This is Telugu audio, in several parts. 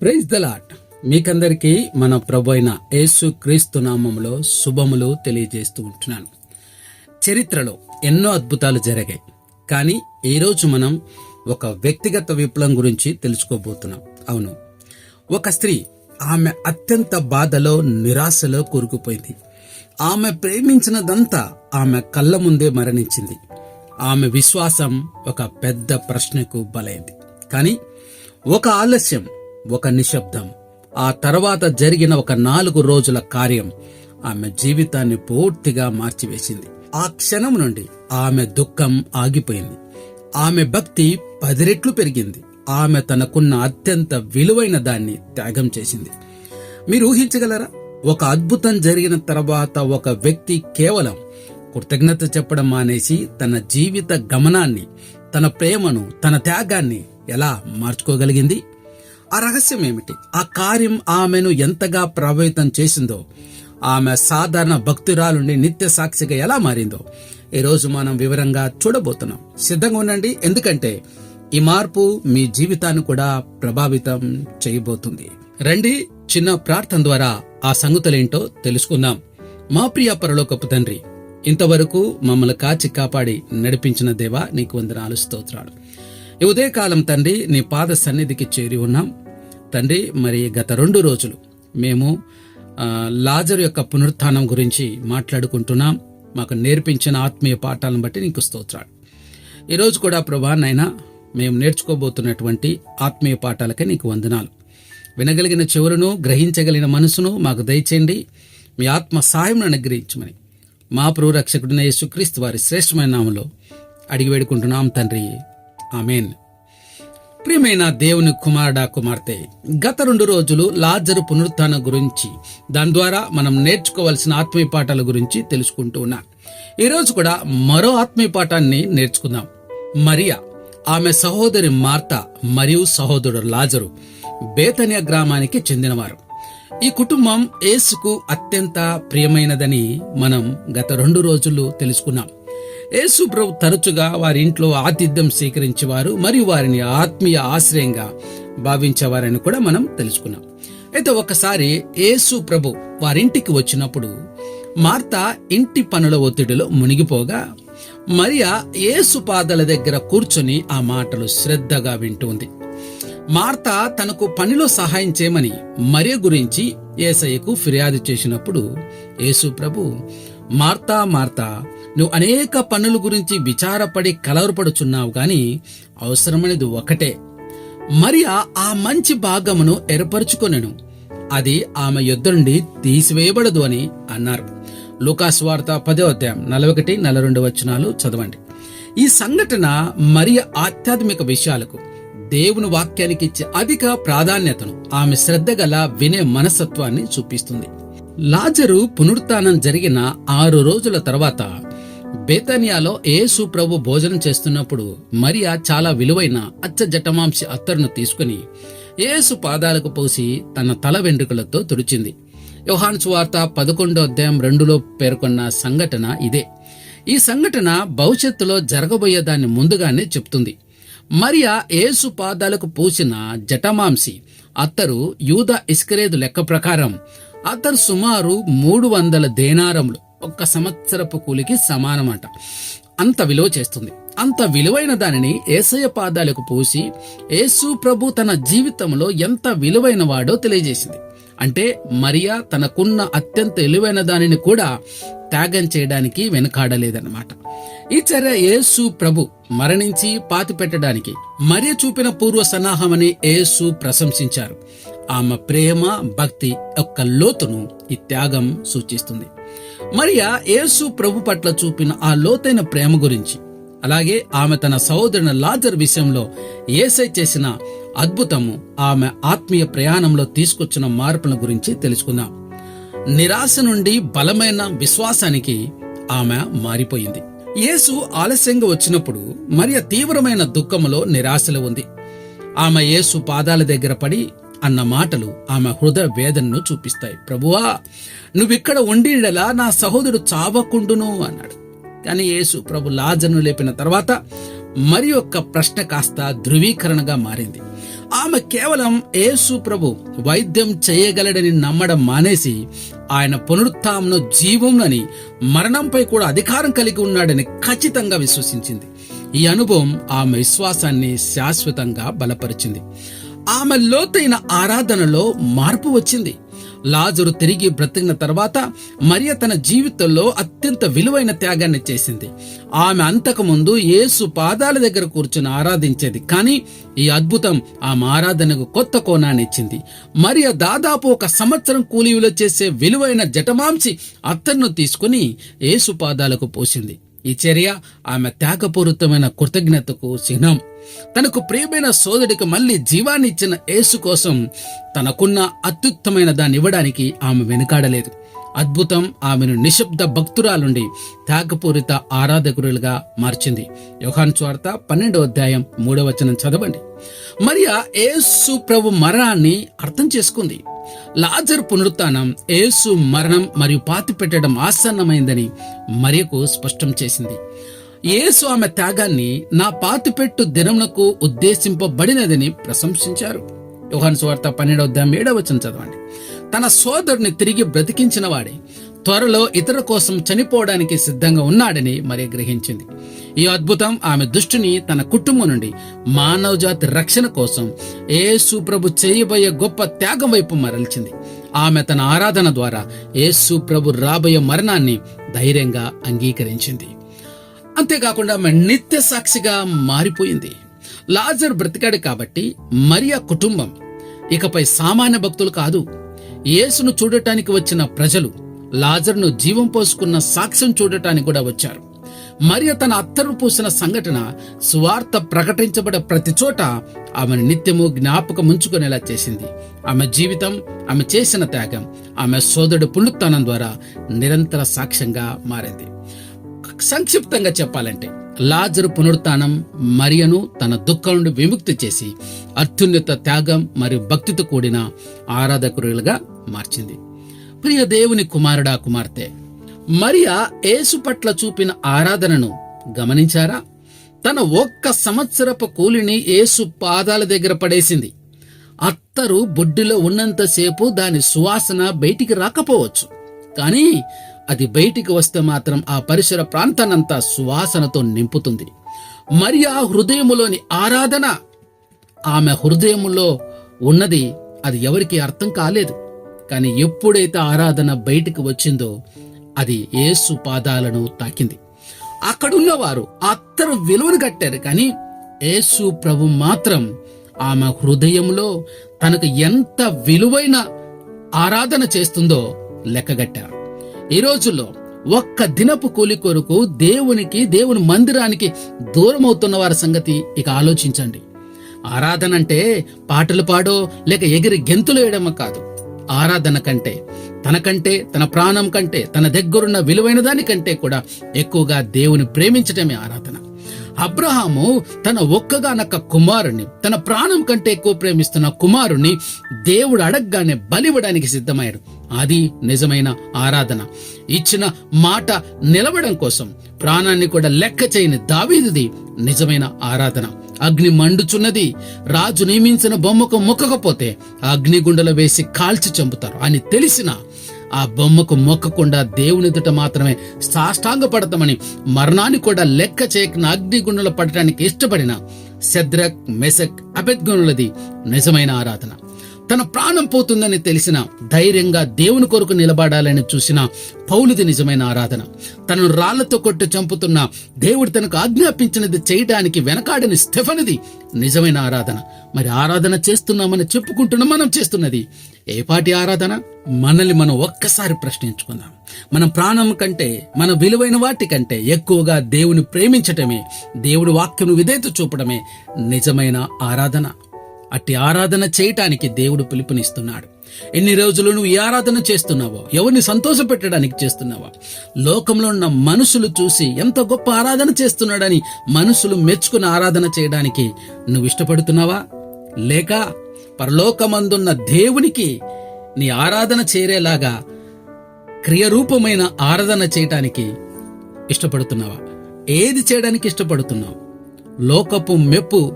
ప్రైజ్ ద లాట్ మీకందరికీ మన ప్రభు అయిన యేసు క్రీస్తు నామములో శుభములు తెలియజేస్తూ ఉంటున్నాను. చరిత్రలో ఎన్నో అద్భుతాలు జరిగాయి. కానీ ఈరోజు మనం ఒక వ్యక్తిగత విప్లవం గురించి తెలుసుకోబోతున్నాం. అవును. ఒక స్త్రీ ఆమె అత్యంత బాధలో నిరాశలో కూరుకుపోయింది. ఆమె ప్రేమించినదంతా ఆమె కళ్ళ ముందే మరణించింది. ఆమె విశ్వాసం ఒక పెద్ద ప్రశ్నకు బలైంది. కానీ ఒక ఆలస్యం ఒక నిశ్శబ్దం. ఆ తర్వాత జరిగిన ఒక నాలుగు రోజుల కార్యం ఆమె జీవితాన్ని పూర్తిగా మార్చివేసింది. ఆ క్షణం నుండి ఆమె దుఃఖం ఆగిపోయింది. ఆమె భక్తి పది రెట్లు పెరిగింది. ఆమె తనకున్న అత్యంత విలువైన దాన్ని త్యాగం చేసింది. మీరు ఊహించగలరా? ఒక అద్భుతం జరిగిన తర్వాత ఒక వ్యక్తి కేవలం కృతజ్ఞత చెప్పడం మానేసి తన జీవిత గమనాన్ని తన ప్రేమను తన త్యాగాన్ని ఎలా మార్చుకోగలిగింది? ఆ రహస్యం ఏమిటి? ఆ కార్యం ఆమెను ఎంతగా ప్రభావితం చేసిందో ఆమె సాధారణ భక్తురాలుండి నిత్య సాక్షిగా ఎలా మారిందో ఈరోజు మనం వివరంగా చూడబోతున్నాం. సిద్ధంగా ఉండండి ఎందుకంటే ఈ మార్పు మీ జీవితాన్ని కూడా ప్రభావితం చేయబోతుంది. రండి చిన్న ప్రార్థన ద్వారా ఆ సంగతులేంటో తెలుసుకుందాం. మా ప్రియ పరలోకపు తండ్రి ఇంతవరకు మమ్మల్ని కాచి కాపాడి నడిపించిన దేవా నీకు వందనాలు స్తోత్రాలు. ఈ ఉదయకాలం తండ్రి నీ పాద సన్నిధికి చేరి ఉన్నాం. తండ్రి మరి గత రెండు రోజులు మేము లాజర్ యొక్క పునరుత్థానం గురించి మాట్లాడుకుంటున్నాం. మాకు నేర్పించిన ఆత్మీయ పాఠాలను బట్టి నీకు స్తోత్రాలు. ఈరోజు కూడా ప్రభా నైనా మేము నేర్చుకోబోతున్నటువంటి ఆత్మీయ పాఠాలకే నీకు వందనాలు. వినగలిగిన చెవులను గ్రహించగలిగిన మనసును మాకు దయచేయండి. మీ ఆత్మ సహాయం అనుగ్రహించమని మా ప్రభురక్షకుడిన యేసుక్రీస్తు వారి శ్రేష్టమైన నామంలో అడిగి వేడుకుంటున్నాం తండ్రి. ఆమెన్. ప్రియమైన దేవుని కుమారుడా కుమార్తె గత రెండు రోజులు లాజరు పునరుత్థానం గురించి దాని ద్వారా మనం నేర్చుకోవాల్సిన ఆత్మీయ పాఠాల గురించి తెలుసుకుంటూ ఉన్నాం. ఈరోజు కూడా మరో ఆత్మీయ పాఠాన్ని నేర్చుకుందాం. మరియా ఆమె సహోదరి మార్త మరియు సహోదరుడు లాజరు బేతనియా గ్రామానికి చెందినవారు. ఈ కుటుంబం ఏసుకు అత్యంత ప్రియమైనదని మనం గత రెండు రోజులు తెలుసుకున్నాం. యేసుప్రభు తరచుగా వారి ఇంట్లో ఆతిథ్యం స్వీకరించేవారు మరియు వారిని ఆత్మీయ ఆశ్రయంగా భావించేవారని కూడా మనం తెలుసుకున్నాం. అయితే ఒకసారి యేసు ప్రభు వారింటికి వచ్చినప్పుడు మార్త ఇంటి పనుల ఒత్తిడిలో మునిగిపోగా మరియా యేసు పాదల దగ్గర కూర్చొని ఆ మాటలు శ్రద్ధగా వింటుంది. మార్త తనకు పనిలో సహాయం చేయమని మరియ గురించి ఏసయ్యకు ఫిర్యాదు చేసినప్పుడు యేసు ప్రభు మార్తా మార్తా నువ్వు అనేక పనుల గురించి విచారపడి కలవరపడుచున్నావు గాని అవసరమైనది ఒకటే మరియా ఆ మంచి భాగమును ఏర్పరచుకొనెను. అది ఆమె యుద్ధ నుండి తీసివేయబడదు అని అన్నారు. లూకాస్ వార్త పదో అధ్యాయం నలభై ఒకటి నలభై రెండు వచనాలు చదవండి. ఈ సంఘటన మరి ఆధ్యాత్మిక విషయాలకు దేవుని వాక్యానికి ఇచ్చే అధిక ప్రాధాన్యతను ఆమె శ్రద్ధ గల వినే మనస్తత్వాన్ని చూపిస్తుంది. లాజరు పునరుత్నం జరిగిన ఆరు రోజుల తర్వాత బేతనియాలో యేసు ప్రభు భోజనం చేస్తున్నప్పుడు మరియా చాలా విలువైన అచ్చ జటమాంసి అత్తరును తీసుకుని యేసు పాదాలకు పోసి తన తల వెంట్రుకలతో తుడిచింది. యోహాన్ సువార్త పదకొండో అధ్యాయం రెండులో పేర్కొన్న సంఘటన ఇదే. ఈ సంఘటన భవిష్యత్తులో జరగబోయేదాన్ని ముందుగానే చెప్తుంది. మరియా యేసు పాదాలకు పూసిన జటమాంసి అత్తరు యూద ఇస్కరేదు లెక్క ప్రకారం అతను సుమారు మూడు వందల దేనారములు ఒక్క సంవత్సరపు కూలికి సమానమాట. అంత విలువ చేస్తుంది. అంత విలువైన దానిని ఏసయ పాదాలకు పోసి యేసు ప్రభు తన జీవితంలో ఎంత విలువైన వాడో తెలియజేసింది. అంటే మరియా తనకున్న అత్యంత విలువైన దానిని కూడా త్యాగం చేయడానికి వెనుకాడలేదన్నమాట. ఈ చర్య యేసు ప్రభు మరణించి పాతి పెట్టడానికి మరియ చూపిన పూర్వ సన్నాహమని యేసు ప్రశంసించారు. ఆమె ప్రేమ భక్తి యొక్క లోతును ఈ త్యాగం సూచిస్తుంది. మరియా యేసు ప్రభు పట్ల చూపిన ఆ లోతైన ప్రేమ గురించి అలాగే ఆమె తన సహోదరుని లాజర్ విషయంలో ఏసై చేసిన అద్భుతము ఆమె ఆత్మీయ ప్రయాణంలో తీసుకొచ్చిన మార్పుల గురించి తెలుసుకుందాం. నిరాశ నుండి బలమైన విశ్వాసానికి ఆమె మారిపోయింది. యేసు ఆలస్యంగా వచ్చినప్పుడు మరియ తీవ్రమైన దుఃఖములో నిరాశలో ఉంది. ఆమె యేసు పాదాల దగ్గర పడి అన్న మాటలు ఆమె హృదయ వేదనను చూపిస్తాయి. ప్రభువా నువ్విక్కడ ఉండిడలా నా సహోదరుడు చావకుండును? అన్నాడు. కానీ యేసు ప్రభు లాజను లేపిన తర్వాత మరి ఒక్క ప్రశ్న కాస్త ధృవీకరణగా మారింది. ఆమె కేవలం యేసు ప్రభు వైద్యం చేయగలడని నమ్మడం మానేసి ఆయన పునరుత్థానం జీవంనని మరణంపై కూడా అధికారం కలిగి ఉన్నాడని ఖచ్చితంగా విశ్వసించింది. ఈ అనుభవం ఆమె విశ్వాసాన్ని శాశ్వతంగా బలపరిచింది. ఆమె లోతైన ఆరాధనలో మార్పు వచ్చింది. లాజరు తిరిగి బ్రతికిన తర్వాత మరియ తన జీవితంలో అత్యంత విలువైన త్యాగాన్ని చేసింది. ఆమె అంతకుముందు యేసు పాదాల దగ్గర కూర్చుని ఆరాధించేది. కానీ ఈ అద్భుతం ఆమె ఆరాధనకు కొత్త కోణాన్ని ఇచ్చింది. మరియ దాదాపు ఒక సంవత్సరం కూలీవిలో చేసే విలువైన జటమాంసి అత్తన్ను తీసుకుని యేసు పాదాలకు పోసింది. ఈ చర్య ఆమె త్యాగపూరితమైన కృతజ్ఞతకు చిహ్నం. తనకు ప్రియమైన సోదరుడికి మళ్ళీ జీవాన్ని ఇచ్చిన యేసు కోసం తనకున్న అత్యుత్తమైన దాన్ని ఇవ్వడానికి ఆమె వెనుకాడలేదు. అద్భుతం ఆమెను నిశ్శబ్ద భక్తురాలుండి త్యాగపూరిత ఆరాధకురులుగా మార్చింది. యోహాన్ స్వార్త పన్నెండో అధ్యాయం మూడవచనం చదవండి. మరియా యేసు ప్రభు మరణాన్ని అర్థం చేసుకుంది. లాజర్ పునరుత్నం యేసు మరణం మరియు పాతి పెట్టడం ఆసన్నమైందని మరియకు స్పష్టం చేసింది. యేసు ఆమె త్యాగాన్ని నా పాతిపెట్టు దినమునకు ఉద్దేశింపబడినదని ప్రశంసించారు. యోహాను సువార్త పన్నెండవ ఏడవ వచ్చిన చదవండి. తన సోదరుని తిరిగి బ్రతికించిన వాడే త్వరలో ఇతరుల కోసం చనిపోవడానికి సిద్ధంగా ఉన్నాడని మరి గ్రహించింది. ఈ అద్భుతం ఆమె దృష్టిని తన కుటుంబం నుండి మానవజాతి రక్షణ కోసం యేసు ప్రభు చేయబోయే గొప్ప త్యాగం వైపు మరల్చింది. ఆమె తన ఆరాధన ద్వారా యేసు ప్రభు రాబోయే మరణాన్ని ధైర్యంగా అంగీకరించింది. అంతేకాకుండా ఆమె నిత్య సాక్షిగా మారిపోయింది. లాజర్ బ్రతికాడు కాబట్టి మరియా కుటుంబం ఇకపై సామాన్య భక్తులు కాదు. యేసును చూడటానికి వచ్చిన ప్రజలు లాజర్ను జీవం పోసుకున్న సాక్ష్యం చూడటానికి కూడా వచ్చారు. మరియ తన అత్తరు పూసిన సంఘటన సువార్త ప్రకటించబడే ప్రతి చోట ఆమెను నిత్యము జ్ఞాపకం ఉంచుకునేలా చేసింది. ఆమె జీవితం ఆమె చేసిన త్యాగం ఆమె సోదరుడు పునరుత్నం ద్వారా నిరంతర సాక్ష్యంగా మారింది. సంక్షిప్తంగా చెప్పాలంటే లాజరు పునరుత్నం మరియను తన దుఃఖం నుండి విముక్తి చేసి అత్యున్నత త్యాగం మరియు భక్తితో కూడిన ఆరాధకురులుగా మార్చింది. ప్రియ దేవుని కుమారుడా కుమార్తె మరియా యేసు పట్ల చూపిన ఆరాధనను గమనించారా? తన ఒక్క సంవత్సరపు కూలిని యేసు పాదాల దగ్గర పడేసింది. అత్తరు బొడ్డులో ఉన్నంతసేపు దాని సువాసన బయటికి రాకపోవచ్చు. కానీ అది బయటికి వస్తే మాత్రం ఆ పరిసర ప్రాంతానంతా సువాసనతో నింపుతుంది. మరియా హృదయములోని ఆరాధన. ఆమె హృదయములో ఉన్నది అది ఎవరికి అర్థం కాలేదు. కానీ ఎప్పుడైతే ఆరాధన బయటికి వచ్చిందో అది యేసు పాదాలను తాకింది. అక్కడున్న వారు అత్తరు విలువను కట్టారు కానీ యేసు ప్రభు మాత్రం ఆమె హృదయంలో తనకు ఎంత విలువైన ఆరాధన చేస్తుందో లెక్కగట్టారు. ఈ రోజుల్లో ఒక్క దినపు కూలి కొరకు దేవునికి దేవుని మందిరానికి దూరం అవుతున్న వారి సంగతి ఇక ఆలోచించండి. ఆరాధన అంటే పాటలు పాడో లేక ఎగిరి గెంతులు వేయడమో కాదు. ఆరాధన కంటే తనకంటే తన ప్రాణం కంటే తన దగ్గరున్న విలువైన దానికంటే కూడా ఎక్కువగా దేవుని ప్రేమించటమే ఆరాధన. అబ్రహాము తన ఒక్కగానొక్క కుమారుని తన ప్రాణం కంటే ఎక్కువ ప్రేమిస్తున్న కుమారుని దేవుడు అడగగానే బలివ్వడానికి సిద్ధమయ్యాడు. అది నిజమైన ఆరాధన. ఇచ్చిన మాట నిలవడం కోసం ప్రాణాన్ని కూడా లెక్క చేయని దావీదిది నిజమైన ఆరాధన. అగ్ని మండుచున్నది రాజు నియమించిన బొమ్మకు మొక్కకపోతే అగ్నిగుండలో వేసి కాల్చి చంపుతారు. అని తెలిసిన ఆ బొమ్మకు మొక్కకుండా దేవునిదుట మాత్రమే సాష్టాంగ పడతామని మరణాన్ని కూడా లెక్క చేయక అగ్నిగుండంలో పడటానికి ఇష్టపడిన శద్రక్ మెసక్ అపెద్గుణులది నిజమైన ఆరాధన. తన ప్రాణం పోతుందని తెలిసిన ధైర్యంగా దేవుని కొరకు నిలబడాలని చూసిన పౌలుది నిజమైన ఆరాధన. తనను రాళ్ళతో కొట్టి చంపుతున్న దేవుడు తనకు ఆజ్ఞాపించినది చేయడానికి వెనకాడని స్టెఫనిది నిజమైన ఆరాధన. మరి ఆరాధన చేస్తున్నామని చెప్పుకుంటున్న మనం చేస్తున్నది ఏపాటి ఆరాధన? మనల్ని మనం ఒక్కసారి ప్రశ్నించుకుందాం. మన ప్రాణం కంటే మన విలువైన వాటి కంటే ఎక్కువగా దేవుని ప్రేమించటమే దేవుడి వాక్యను విధేయత చూపడమే నిజమైన ఆరాధన. అట్టి ఆరాధన చేయటానికి దేవుడు పిలుపునిస్తున్నాడు. ఎన్ని రోజులు నువ్వు ఈ ఆరాధన చేస్తున్నావో ఎవరిని సంతోషపెట్టడానికి చేస్తున్నావా? లోకంలో ఉన్న మనుషులు చూసి ఎంత గొప్ప ఆరాధన చేస్తున్నాడని మనుషులు మెచ్చుకుని ఆరాధన చేయడానికి నువ్వు ఇష్టపడుతున్నావా? లేక పరలోకమందున్న దేవునికి నీ ఆరాధన చేరేలాగా క్రియరూపమైన ఆరాధన చేయటానికి ఇష్టపడుతున్నావా? ఏది చేయడానికి ఇష్టపడుతున్నావు? లోకపు మెప్పు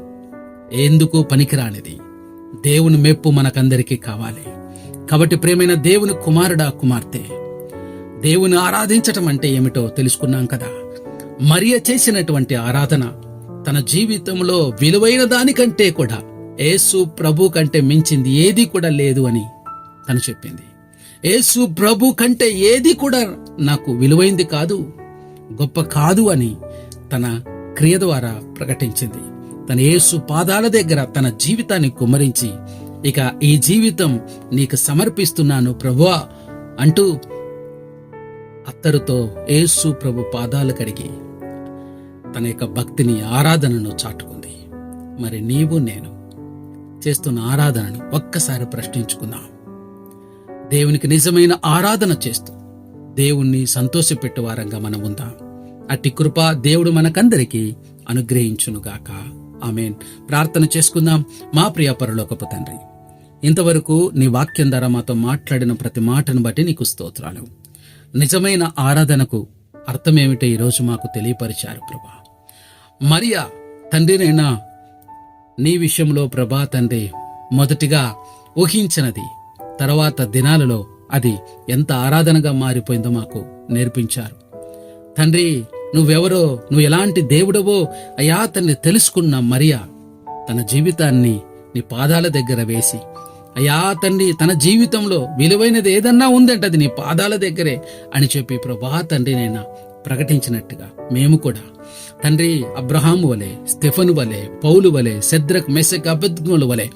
ఎందుకు పనికిరానిది? దేవుని మెప్పు మనకందరికీ కావాలి. కాబట్టి ప్రేమైన దేవుని కుమారుడా కుమార్తె దేవుని ఆరాధించటం అంటే ఏమిటో తెలుసుకున్నాం కదా. మరియ చేసినటువంటి ఆరాధన తన జీవితంలో విలువైన దానికంటే కూడా యేసు ప్రభు కంటే మించింది ఏది కూడా లేదు అని తను చెప్పింది. యేసు ప్రభు కంటే ఏది కూడా నాకు విలువైంది కాదు గొప్ప కాదు అని తన క్రియ ద్వారా ప్రకటించింది. తన యేసు పాదాల దగ్గర తన జీవితాన్ని కుమ్మరించి ఇక ఈ జీవితం నీకు సమర్పిస్తున్నాను ప్రభువా అంటూ అత్తరుతో యేసు ప్రభు పాదాలు కడిగి తన యొక్క భక్తిని ఆరాధనను చాటుకుంది. మరి నీవు నేను చేస్తున్న ఆరాధనని ఒక్కసారి ప్రశ్నించుకుందాం. దేవునికి నిజమైన ఆరాధన చేస్తూ దేవుణ్ణి సంతోషపెట్టు వారంగా మనం ఉందాం. అట్టి కృప దేవుడు మనకందరికీ అనుగ్రహించునుగాక. ఆమెన్. ప్రార్థన చేసుకుందాం. మా ప్రియ పరలోకపు తండ్రి ఇంతవరకు నీ వాక్యం ద్వారా మాతో మాట్లాడిన ప్రతి మాటను బట్టి నీకు స్తోత్రాలు. నిజమైన ఆరాధనకు అర్థమేమిటో ఈరోజు మాకు తెలియపరిచారు ప్రభా. మరియా తండ్రినైనా నీ విషయంలో ప్రభా తండ్రి మొదటిగా ఊహించినది తర్వాత దినాలలో అది ఎంత ఆరాధనగా మారిపోయిందో మాకు నేర్పించారు. తండ్రి నువ్వెవరో నువ్వు ఎలాంటి దేవుడవో అయా తండ్రి తెలుసుకున్న మరియా తన జీవితాన్ని నీ పాదాల దగ్గర వేసి అయా తండ్రి తన జీవితంలో విలువైనది ఏదన్నా ఉందంటే అది నీ పాదాల దగ్గరే అని చెప్పి ప్రభా తండ్రి నేను ప్రకటించినట్టుగా మేము కూడా. తండ్రి అబ్రహాము వలె స్టెఫను వలె పౌలు వలె శద్రక్ మెసక్ అబద్గుల వలె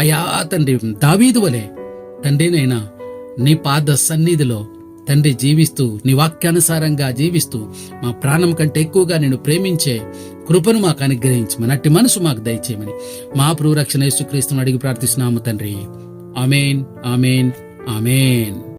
అయా తండ్రి దావీదు వలె తండ్రి నైనా నీ పాద సన్నిధిలో తండ్రి జీవిస్తూ నీ వాక్యానుసారంగా జీవిస్తూ మా ప్రాణం కంటే ఎక్కువగా నేను ప్రేమించే కృపను మాకు అనుగ్రహించమని అట్టి మనసు మాకు దయచేయమని మా ప్రూరక్షణ యేసుక్రీస్తుని అడిగి ప్రార్థిస్తున్నాము తండ్రి. Amen amen amen.